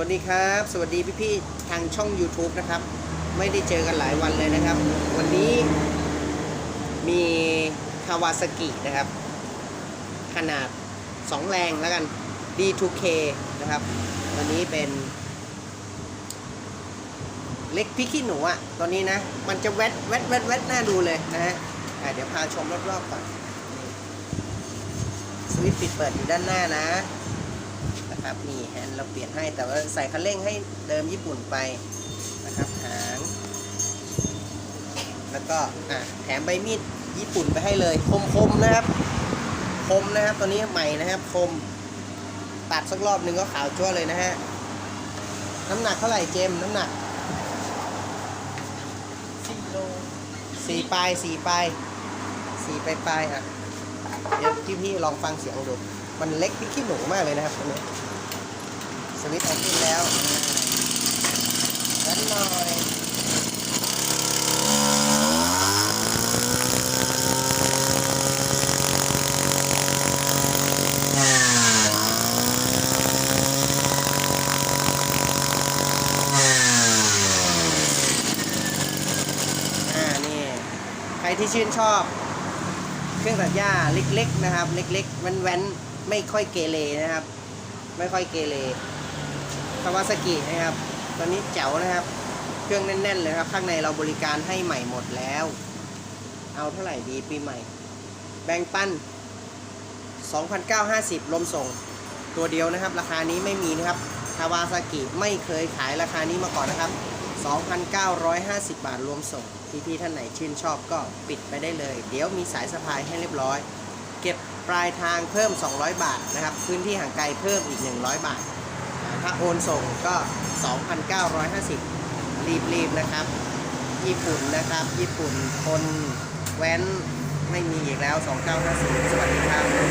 วัสดีครับ สวัสดีพี่ๆทางช่อง YouTube นะครับ ไม่ได้เจอกันหลายวันเลยนะครับ วันนี้มีคาวาซากินะครับ ขนาด 2 แรงแล้วกัน D2K นะครับ วันนี้เป็น เล็กพริกขี้หนูอะตอนนี้นะ มันจะแวดแวดแวดแวดน่าดูเลยนะฮะเดี๋ยวพาชมรอบๆก่อนสวิตช์ปิดเปิดอยู่ด้านหน้านะ นะครับนี่แฮนด์เราเปลี่ยนให้แต่ว่าใส่คันเร่งให้เดิมญี่ปุ่นไปนะครับหางแล้วก็อะแถมใบมีดญี่ปุ่นไปให้เลยคมๆนะครับคมนะครับตัวนี้ใหม่นะครับคมตัดสักรอบหนึ่งก็ขาวจั่วเลยนะฮะน้ำหนักเท่าไหร่เจมส์น้ำหนักสี่โลสี่ปลายสี่ปลายสี่ปลายปลายอะเดี๋ยวพี่พี่ๆลองฟังเสียงดู มันเล็กพี่ขี้หนูมากเลยนะครับตัวนี้สวิตช์ออกขึ้นแล้วนั้นหน่อยนี่ใครที่ชื่นชอบ เครื่องตัดหญ้าเล็กๆนะครับ เล็กๆแว้นๆ ไม่ค่อยเกเรนะครับ ไม่ค่อยเกเรคาวาซากินะครับ ตอนนี้แจ๋วนะครับ เครื่องแน่นๆเลยครับ ข้างในเราบริการให้ใหม่หมดแล้ว เอาเท่าไหร่ดีปีใหม่ แบ่งปัน2,950 ลมส่ง ตัวเดียวนะครับ ราคานี้ไม่มีนะครับคาวาซากิไม่เคยขายราคานี้มาก่อนนะครับ 2,950 บาทรวมส่ง พี่ๆท่านไหนชื่นชอบก็ปิดไปได้เลย เดี๋ยวมีสายสะพายให้เรียบร้อย เก็บปลายทางเพิ่ม 200 บาทนะครับ พื้นที่ห่างไกลเพิ่มอีก 100 บาท ถ้าโอนส่งก็ 2,950 รีบๆนะครับ ญี่ปุ่นนะครับ ญี่ปุ่นคนแว้นไม่มีอีกแล้ว 2950 สวัสดีครับ